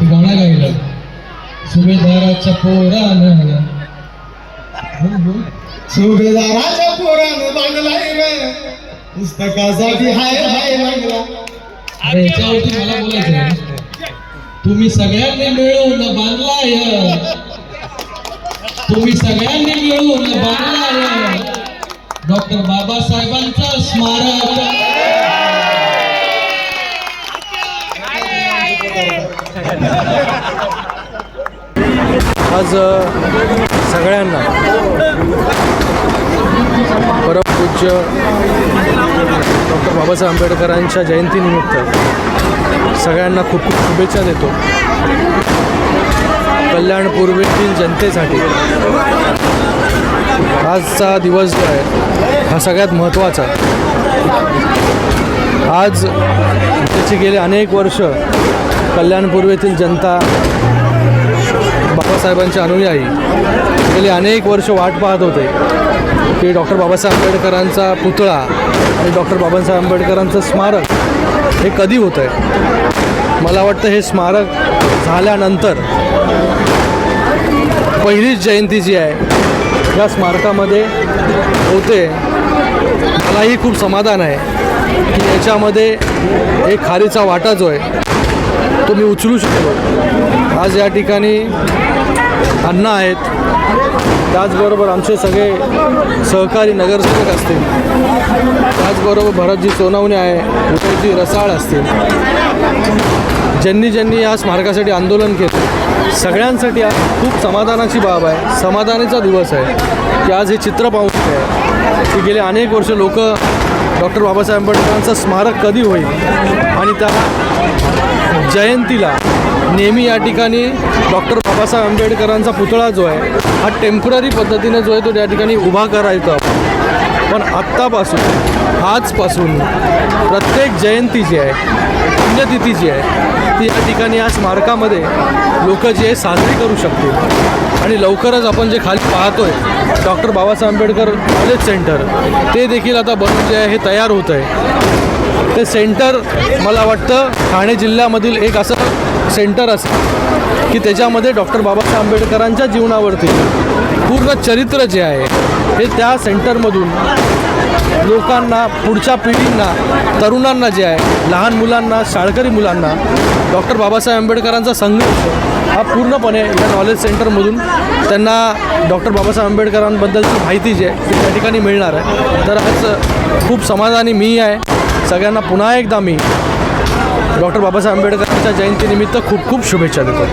ते गाणं गायलं. सुभेदाराच्या पोरानं. सुभेदाराच्या पोरानं रे. पुस्तकासाठी हाय हाय अरे याच्यावरती मला बोलायचं आहे. तुम्ही सगळ्यांनी मिळून बांधलाय. तुम्ही सगळ्यांनी मिळून बांधलाय. डॉक्टर बाबासाहेबांचं स्मारक. आज सगळ्यांना परमपूज्य डॉक्टर बाबासाहेब आंबेडकरांच्या जयंतीनिमित्त सगळ्यांना खूप खूप शुभेच्छा देतो. कल्याण पूर्वेतील जनतेसाठी आजचा दिवस जो आहे हा सगळ्यात महत्त्वाचा आज त्याची गेले अनेक वर्ष कल्याण पूर्वेतील जनता बाबासाहेबांचे अनुयायी गेली अनेक वर्ष वाट पाहत होते की डॉक्टर बाबासाहेब आंबेडकरांचा पुतळा आणि डॉक्टर बाबासाहेब आंबेडकरांचं स्मारक हे कधी होतं आहे मला वाटतं हे स्मारक झाल्यानंतर पहिलीच जयंती जी आहे या स्मारकामध्ये होते. मलाही खूप समाधान आहे. की याच्यामध्ये एक खारीचा वाटा जो आहे तो मी उचलू शकतो. आज या ठिकाणी अण्णा आहेत. त्याचबरोबर आमचे सगळे सहकारी नगरसेवक असतील. त्याचबरोबर भरतजी सोनावणे आहे उदयजी रसाळ असतील. ज्यांनी ज्यांनी या स्मारकासाठी आंदोलन केलं सगळ्यांसाठी आज खूप समाधानाची बाब आहे. समाधानाचा दिवस आहे. की आज हे चित्र पाहू आहे की गेले अनेक वर्ष लोक डॉक्टर बाबासाहेब आंबेडकरांचं स्मारक कधी होईल? आणि त्या जयंतीला नेहमी या ठिकाणी डॉक्टर बाबासाहेब आंबेडकरांचा पुतळा जो आहे हा टेंपररी पद्धतीने जो आहे तो त्या ठिकाणी उभा करायचा. पण आत्तापासून आजपासून प्रत्येक जयंती जी आहे पुण्यतिथी जी आहे ती या ठिकाणी या स्मारकामध्ये लोक जे आहे साजरी करू शकतील. आणि लवकरच आपण जे खाली पाहतोय doctor Babasaheb Ambedkar college centre ते देखील आता बनून जे आहे हे तयार होत आहे. ते सेंटर मला वाटतं ठाणे जिल्ह्यामधील एक असं सेंटर असेल की त्याच्यामध्ये डॉक्टर बाबासाहेब आंबेडकरांच्या जीवनावरती पूर्ण चरित्र जे आहे हे त्या सेंटरमधून लोकांना पुढच्या पिढींना तरुणांना जे आहे लहान मुलांना शाळकरी मुलांना डॉक्टर बाबासाहेब आंबेडकरांचा संघर्ष हा पूर्णपणे या नॉलेज सेंटरमधून त्यांना डॉक्टर बाबासाहेब आंबेडकरांबद्दलची माहिती जी आहे ती त्या ठिकाणी मिळणार आहे. तर आज खूप समाधानी मी आहे. सगळ्यांना पुन्हा एकदा मी डॉक्टर बाबासाहेब आंबेडकरांच्या जयंतीनिमित्त खूप खूप शुभेच्छा देतो.